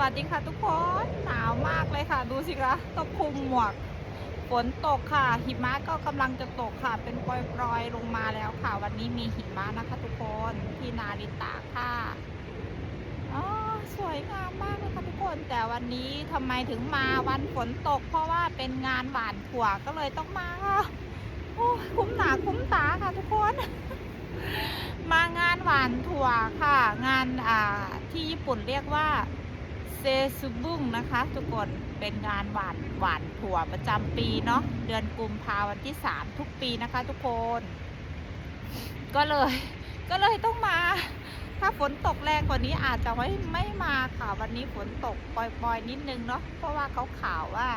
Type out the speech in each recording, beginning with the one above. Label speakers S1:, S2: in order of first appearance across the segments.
S1: วัสดีค่ะทุกคนหนาวมากเลยค่ะ ดูสิคะต้องคลุมหมวกฝนตกค่ะ หิมะก็กำลังจะตกค่ะ เป็นปล่อยๆลงมาแล้วค่ะ วันนี้มีหิมะนะคะทุกคนที่นาริตะค่ะอ๋อสวยงามมากเลยค่ะทุกคน แต่วันนี้ทำไมถึงมาวันฝนตก เพราะว่าเป็นงานหวานถั่วก็เลยต้องมาค่ะโอ้คุ้มหนาคุ้มตาค่ะทุกคน มางานหวานถั่วค่ะ งานอ่าที่ญี่ปุ่นเรียกว่า เซซุบุ้งนะคะ ทุกคนเป็นงานหวานหวานถั่วประจำปีเนาะเดือนกุมภาวันที่สามทุกปีนะคะ ทุกคน ก็เลย ก็เลยต้องมา ถ้าฝนตกแรงกว่านี้อาจจะไม่ไม่มาค่ะวันนี้ฝนตกปล่อยๆ นิดนึงเนาะเพราะว่าเขาข่าวว่า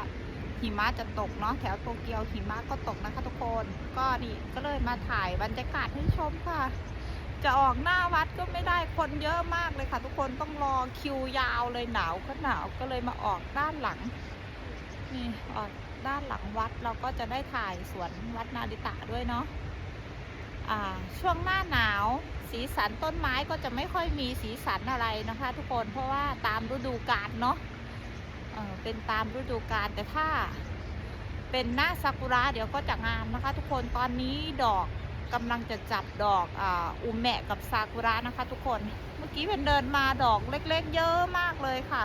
S1: หิมะจะตกเนาะแถวโตเกียวหิมะก็ตกนะคะ ทุกคน ก็นี่ก็เลยมาถ่ายบรรยากาศให้ชมค่ะ จะออกหน้าวัดก็ไม่ได้คนเยอะมากเลยค่ะ ทุกคนต้องรอคิวยาวเลยหนาวก็หนาวก็เลยมาออกด้านหลังนี่ออกด้านหลังวัดเราก็จะได้ถ่ายสวนวัดนาดิตะด้วยเนาะอ่าช่วงหน้าหนาวสีสันต้นไม้ก็จะไม่ค่อยมีสีสันอะไรนะคะ ทุกคนเพราะว่าตามฤดูกาลเนาะเออเป็นตามฤดูกาลแต่ถ้า เป็นหน้าซากุระเดี๋ยวก็จะงามนะคะ ทุกคนตอนนี้ดอก กำลังจะจับดอกอ,อุมแมะกับซากุระนะคะ ทุกคน เมื่อกี้เป็นเดินมาดอกเล็กๆ เยอะมากเลยค่ะ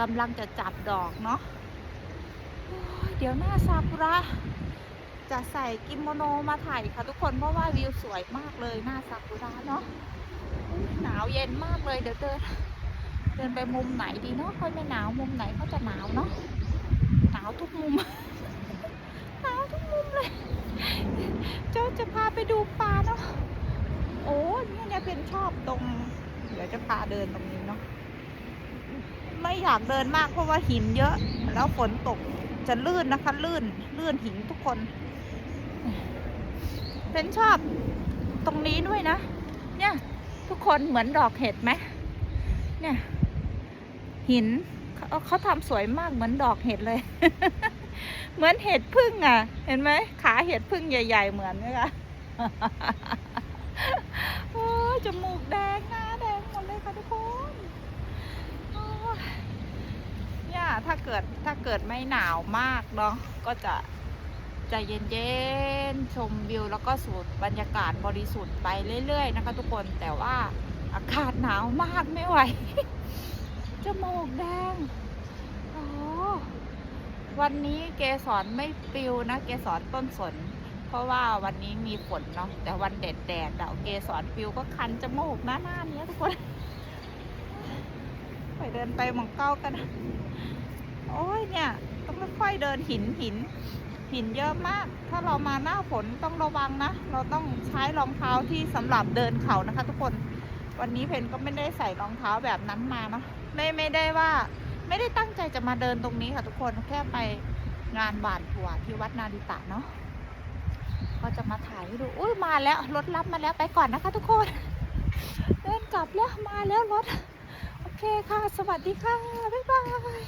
S1: กำลังจะจับดอกเนาะเดี๋ยวหน้าซากุระจะใส่กิโมโนมาถ่ายค่ะ ทุกคนเพราะว่าวิวสวยมากเลยหน้าซากุระเนาะหนาวเย็นมากเลยเดี๋ยวเดินเดินไปมุมไหนดีเนาะค่อยไม่หนาวมุมไหนก็จะหนาวเนาะหนาวทุกมุม หนาวทุกมุมเลย เจ้าจะพาไปดูปลาเนาะโอ้เนี่ยเนี่ยเป็นชอบตรง เดี๋ยวจะพาเดินตรงนี้เนาะไม่อยากเดินมากเพราะว่าหินเยอะ แล้วฝนตกจะลื่นนะคะ ลื่นลื่นหินทุกคนเป็นชอบตรงนี้ด้วยนะ เนี่ย ทุกคนเหมือนดอกเห็ดไหมเนี่ย หินเขาเขาทำสวยมากเหมือนดอกเห็ดเลย เหมือนเห็ดพึ่งอะ เห็นไหมขาเห็ดพึ่งใหญ่ ๆ เหมือนไหมคะโอ้ยจมูกแดงหน้าแดงหมดเลยค่ะทุกคนเนี่ยถ้าเกิดถ้าเกิดไม่หนาวมากเนาะก็จะใจเย็นๆชมวิวแล้วก็สูดบรรยากาศบริสุทธิ์ไปเรื่อย ๆ นะคะ ทุกคนแต่ว่าอากาศหนาวมากไม่ไหวจมูกแดง วันนี้เกสรไม่ปิวนะเกสรต้นสน เพราะว่าวันนี้มีฝนเนาะแต่วันแดดแดดเดาเกสรปิวก็คันจมูกหน้าหน้านี้ทุกคน ไปเดินไปหมองเก้ากันนะโอ้ยเนี่ย ต้องค่อยๆเดินหินหิน หินเยอะมาก ถ้าเรามาหน้าฝนต้องระวังนะ เราต้องใช้รองเท้าที่สำหรับเดินเขานะคะ ทุกคน วันนี้เพนก็ไม่ได้ใส่รองเท้าแบบนั้นมาเนาะไม่ไม่ได้ว่า ไม่ได้ตั้งใจจะมาเดินตรงนี้ค่ะทุกคนแค่ไปงานบานถั่วที่วัดนาดิตะเนาะก็จะมาถ่ายให้ดูอุ้ยมาแล้วรถรับมาแล้วไปก่อนนะคะ ทุกคน เดินกลับแล้วมาแล้วรถ โอเคค่ะ สวัสดีค่ะ บ๊ายบาย